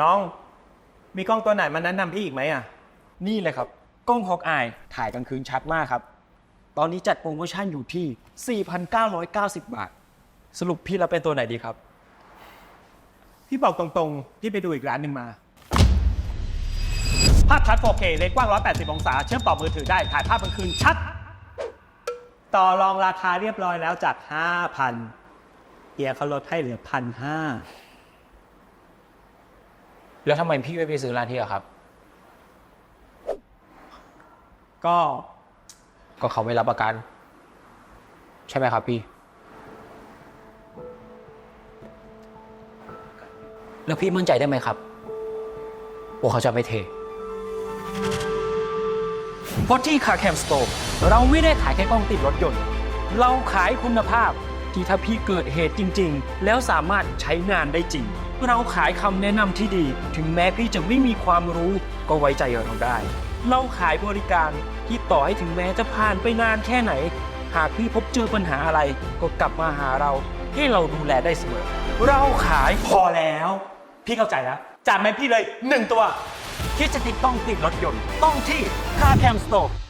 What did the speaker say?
น้องมีกล้องตัวไหนมาแนะนำพี่อีกไหมอะ นี่เลยครับ กล้องฮอกอายถ่ายกลางคืนชัดมากครับ ตอนนี้จัดโปรโมชั่นอยู่ที่ 4,990 บาท สรุปพี่รับเป็นตัวไหนดีครับ พี่บอกตรงๆ พี่ไปดูอีกร้านหนึ่งมา ภาพชัด 4K เลนส์กว้าง 180 องศา เชื่อมต่อมือถือได้ ถ่ายภาพกลางคืนชัด ต่อรองราคาเรียบร้อยแล้วจาก 5,000เฮียเขาลดให้เหลือพันห้า แล้วทำไมพี่ไม่ไปซื้อร้านที่อะครับ ก็ก็เขาไม่รับประกัน ใช่ไหมครับพี่ แล้วพี่มั่นใจได้ไหมครับว่าเขาจะไม่เท เพราะที่คาแคมสโตร์เราไม่ได้ขายแค่กล้องติดรถยนต์ เราขายคุณภาพ ที่ถ้าพี่เกิดเหตุจริง ๆ แล้วสามารถใช้งานได้จริง เราขายคำแนะนำที่ดี ถึงแม้พี่จะไม่มีความรู้ก็ไว้ใจเราได้ เราขายบริการที่ต่อให้ถึงแม้จะผ่านไปนานแค่ไหน หากพี่พบเจอปัญหาอะไร ก็กลับมาหาเรา ให้เราดูแลได้เสมอ เราขายพอแล้ว พี่เข้าใจแล้วจัดมาให้พี่เลยหนึ่งตัวคิดจะติดต้องติดรถยนต์ต้องที่คาแคมสโตร์